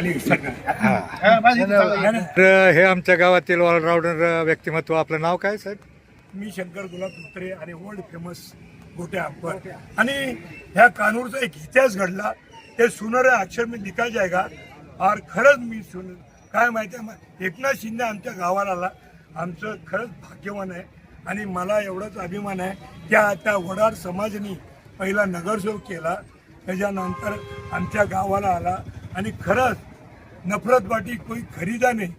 खाली तर हे आमच्या गावातील ऑलराऊंडर व्यक्तिमत्व आपलं नाव काय साहेब? मी शंकर गुलाब धोत्रे आणि वर्ल्ड फेमस गोटे अंपर आणि ह्या कानूरचा एक इतिहास घडला. ते सुनर अक्षर मी लिखा जाएगा और खरंच मी सुन काय माहिती आहे? मा- एकनाथ शिंदे आमच्या गावाला आला. आमचं खरंच भाग्यवान आहे. आणि मला एवढाच अभिमान आहे की आता वडार समाजाने पहिला नगरसेवक केला. त्याच्यानंतर आमच्या गावाला आला. आणि खरंच नफरत बाटी कोई खरीदा नहीं।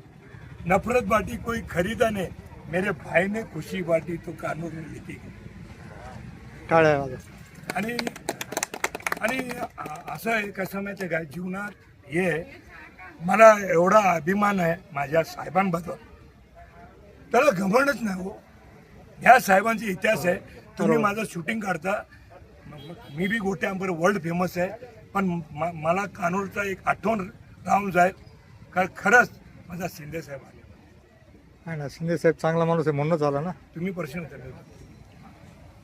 नफरत बाटी कोई खरीदा नहीं। मेरे भाई ने खुशी बाटी तो कानून में लिखी. आणि आणि असं आहे कसं माहिती आहे का जीवनात हे मला एवढा अभिमान आहे माझ्या साहेबांबद्दल. त्याला घमंडच नाही हो. ह्या साहेबांचा इतिहास आहे. तुम्ही माझं शूटिंग काढता. म- बी गोटे अंबर वर्ल्ड फेमस आहे. पण मला कानूरचा एक आठवण राहून जाईल कारण खरंच माझा शिंदे साहेब आले. नाही ना शिंदे साहेब चांगला माणूस आहे म्हणूनच आला ना. तुम्ही प्रश्न विचारले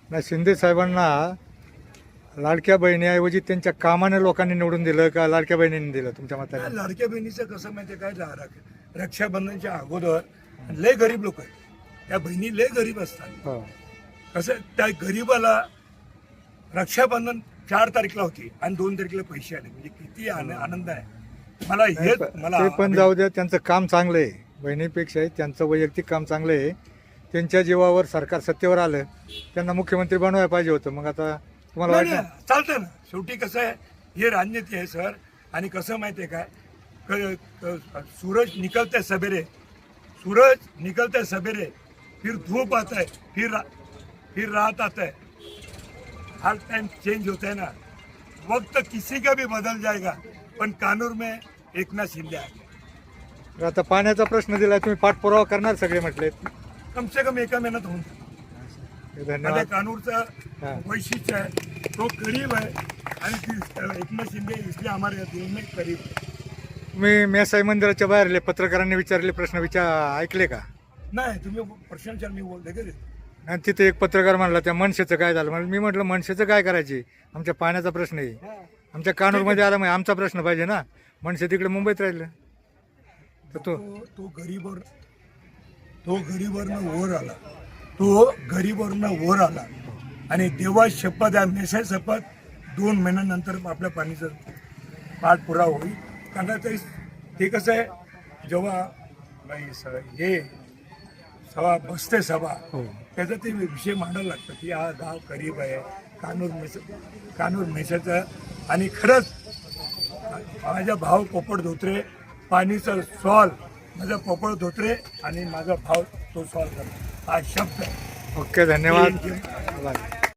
नाही शिंदे साहेबांना लाडक्या बहिणीऐवजी त्यांच्या कामाने लोकांनी निवडून दिलं का लाडक्या बहिणीने दिलं तुमच्या मताने? लाडक्या बहिणीचं कसं माहितीये काय? रा- रा- रक्षाबंधनच्या अगोदर लय गरीब लोक आहेत. त्या बहिणी लय गरीब असतात. हो. कसं त्या गरीबाला रक्षाबंधन चार तारीखला होती आणि दोन तारखेला पैसे आले. म्हणजे किती आन- आनंद आहे. मला हेच मला ते पण जाऊ द्या त्यांचं काम चांगलं आहे. बहिणीपेक्षा त्यांचं वैयक्तिक काम चांगलं आहे. त्यांच्या जीवावर सरकार सत्तेवर आलं त्यांना मुख्यमंत्री बनवायला पाहिजे होतं. मग आता तुम्हाला नाही, वाटलं नाही, चालतंय ना. शेवटी कसं आहे हे राजनीती आहे सर. आणि कसं माहितीये काय क- क- सूरज निकलते सवेरे. सूरज निकलते सवेरे. फिर धूप आता है फिर रा- फिर रात आता है हर टाइम चेंज होता है ना. वक्त किसी का भी बदल जाएगा. पण कानूर में एकनाथ शिंदे आहे आता पाण्याचा प्रश्न दिला तुम्ही पाठपुरावा करणार सगळे म्हटले कम से कम एका महिन्यात होऊन जाईल. माझ्या धन्यवाद. हा. कानूरचं वैशिष्ट्य आहे. तो गरीब आहे आणि ती- एकनाथ शिंदे इसलिए हमारे दिल में करीब है तुम्ही मेसाई मंदिराच्या बाहेरले पत्रकारांनी विचारले प्रश्न विचार ऐकले का? नाही तुम्ही प्रश्न विचार मी बोलते का? आणि तिथे एक पत्रकार म्हणला त्या मनसेचं काय झालं? म्हणजे मी म्हटलं मनसेचं काय करायचे? आमच्या पाण्याचा प्रश्न आहे. आमच्या कानूरमध्ये आला मग आमचा प्रश्न पाहिजे ना. मनसे तिकडे मुंबईत राहिलं. तर तो तो तो गरीबर तो गरीबवरनं वर आला. तो गरीबवरनं वर आला. आणि तेव्हा शपथ आहे मेसेज शपथ दोन महिन्यानंतर आपल्या पाणीचं पाठपुरावा होईल. कारण ते ते कसं आहे जेव्हा हे सभा बसते सभा हो. त्याचा ते विषय मांडायला लागतं की हा गाव गरीब आहे. कानूर मेस कानूर मेसाचं आणि खरंच माझा भाव पोपट धोत्रे पाणीचा सॉल माझा पोपट धोत्रे आणि माझा भाव तो सॉल्व करतो. हा शब्द. ओके धन्यवाद.